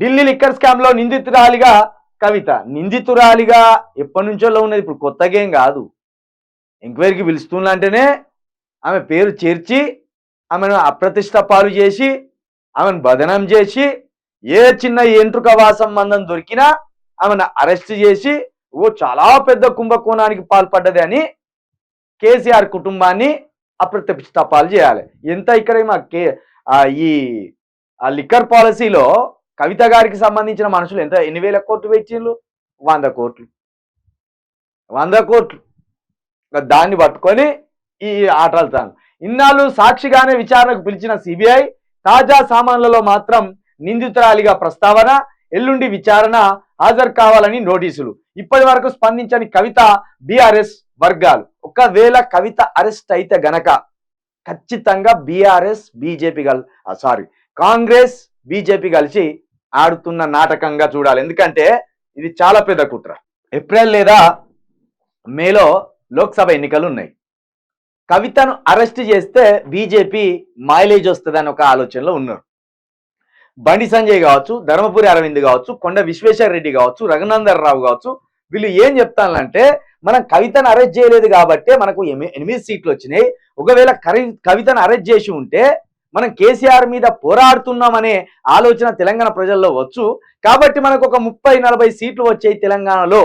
Delhi liquor స్కామ్లో నిందితురాలిగా కవిత. నిందితురాలిగా ఎప్పటి నుంచో ఉన్నది? ఇప్పుడు కొత్తగా ఏం కాదు. ఎంక్వైరీకి పిలుస్తుందంటేనే ఆమె పేరు చేర్చి ఆమెను అప్రతిష్ట పాలు చేసి ఆమెను బదనం చేసి ఏ చిన్న ఎంట్రుక సంబంధం దొరికినా ఆమెను అరెస్ట్ చేసి ఓ చాలా పెద్ద కుంభకోణానికి పాల్పడ్డది అని కేసీఆర్ కుటుంబాన్ని అప్రతిష్ట పాలు చేయాలి. ఎంత ఇక్కడ మా కే ఈ లిక్కర్ పాలసీలో కవిత గారికి సంబంధించిన మనుషులు ఎంత? ఎన్ని వేల కోట్లు పెట్టిండ్రు వంద కోట్లు. వంద కోట్లు. దాన్ని పట్టుకొని ఈ ఆటలుతాను ఇన్నాళ్ళు సాక్షిగానే విచారణకు పిలిచిన సిబిఐ తాజా సామాన్లలో మాత్రం నిందితురాలిగా ప్రస్తావన ఎల్లుండి విచారణ హాజరు కావాలని నోటీసులు. ఇప్పటి వరకు స్పందించని కవిత బీఆర్ఎస్ వర్గాలు. ఒకవేళ కవిత అరెస్ట్ అయితే గనక ఖచ్చితంగా బీఆర్ఎస్ బీజేపీ కల్ సారీ కాంగ్రెస్ బీజేపీ కలిసి ఆడుతున్న నాటకంగా చూడాలి. ఎందుకంటే ఇది చాలా పెద్ద కుట్ర. ఏప్రిల్ లేదా మేలో లోక్సభ ఎన్నికలు ఉన్నాయి కవితను అరెస్ట్ చేస్తే బీజేపీ మైలేజ్ వస్తుందని ఒక ఆలోచనలో ఉన్నారు. బండి సంజయ్ కావచ్చు ధర్మపురి అరవింద్ కావచ్చు కొండ విశ్వేశ్వర రెడ్డి కావచ్చు రఘునందర్ రావు కావచ్చు వీళ్ళు ఏం చెప్తానంటే మనం కవితను అరెస్ట్ చేయలేదు కాబట్టి మనకు ఎనిమిది సీట్లు వచ్చినాయి. ఒకవేళ కరి- కవితను అరెస్ట్ చేసి ఉంటే మనం కేసీఆర్ మీద పోరాడుతున్నామనే ఆలోచన తెలంగాణ ప్రజల్లో వచ్చు. కాబట్టి మనకు ఒక ముప్పై నలభై సీట్లు వచ్చాయి తెలంగాణలో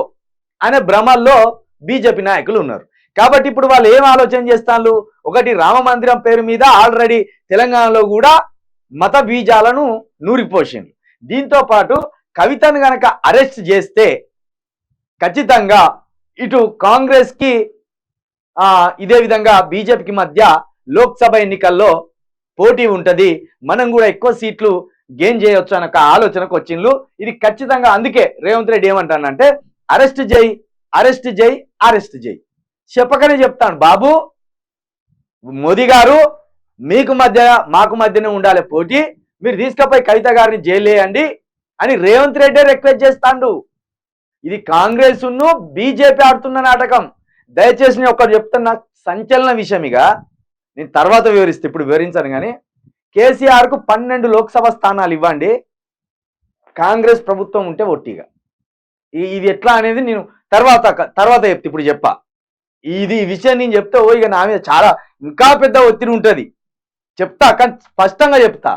అనే భ్రమల్లో బీజేపీ నాయకులు ఉన్నారు. కాబట్టి ఇప్పుడు వాళ్ళు ఏం ఆలోచన చేస్తాను ఒకటి రామ మందిరం పేరు మీద ఆల్రెడీ తెలంగాణలో కూడా మత బీజాలను నూరిపోసింది దీంతో పాటు కవితను గనక అరెస్ట్ చేస్తే ఖచ్చితంగా ఇటు కాంగ్రెస్కి ఇదే విధంగా బీజేపీకి మధ్య లోక్సభ ఎన్నికల్లో పోటీ ఉంటుంది. మనం కూడా ఎక్కువ సీట్లు గెయిన్ చేయొచ్చు అన్న ఒక ఆలోచనకు వచ్చిండ్లు ఇది ఖచ్చితంగా అందుకే రేవంత్ రెడ్డి ఏమంటానంటే అరెస్ట్ చేయి అరెస్ట్ చేయి అరెస్ట్ చేయి చెప్పకనే చెప్తాను బాబు. మోదీ గారు మీకు మధ్య మాకు మధ్యనే ఉండాలి పోటీ. మీరు తీసుకపోయి కవిత గారిని జైలు వేయండి అని రేవంత్ రెడ్డి రిక్వెస్ట్ చేస్తాండు. ఇది కాంగ్రెస్ను బీజేపీ ఆడుతున్న నాటకం. దయచేసి నేను ఒకటి చెప్తున్నా సంచలన విషయం ఇక. నేను తర్వాత వివరిస్తే ఇప్పుడు వివరించాను కానీ కేసీఆర్కు పన్నెండు లోక్సభ స్థానాలు ఇవ్వండి కాంగ్రెస్ ప్రభుత్వం ఉంటే ఒట్టిగా. ఇది ఎట్లా అనేది నేను తర్వాత తర్వాత చెప్తే ఇప్పుడు చెప్పా. ఇది ఈ విషయం నేను చెప్తే ఓ ఇక నా మీద చాలా ఇంకా పెద్ద ఒత్తిడి ఉంటుంది. చెప్తా కానీ స్పష్టంగా చెప్తా.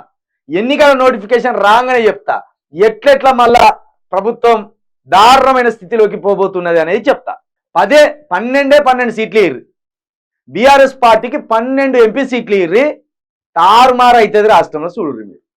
ఎన్నికల నోటిఫికేషన్ రాగానే చెప్తా. ఎట్లెట్లా మళ్ళా ప్రభుత్వం దారుణమైన స్థితిలోకి పోబోతున్నది అనేది చెప్తా. పదే పన్నెండే పన్నెండు సీట్లు ఇరు బీఆర్ఎస్ పార్టీకి పన్నెండు ఎంపీ సీట్లు ఇర్రి తారుమారు అవుతుంది రాష్ట్రంలో చూడుర్రి మీరు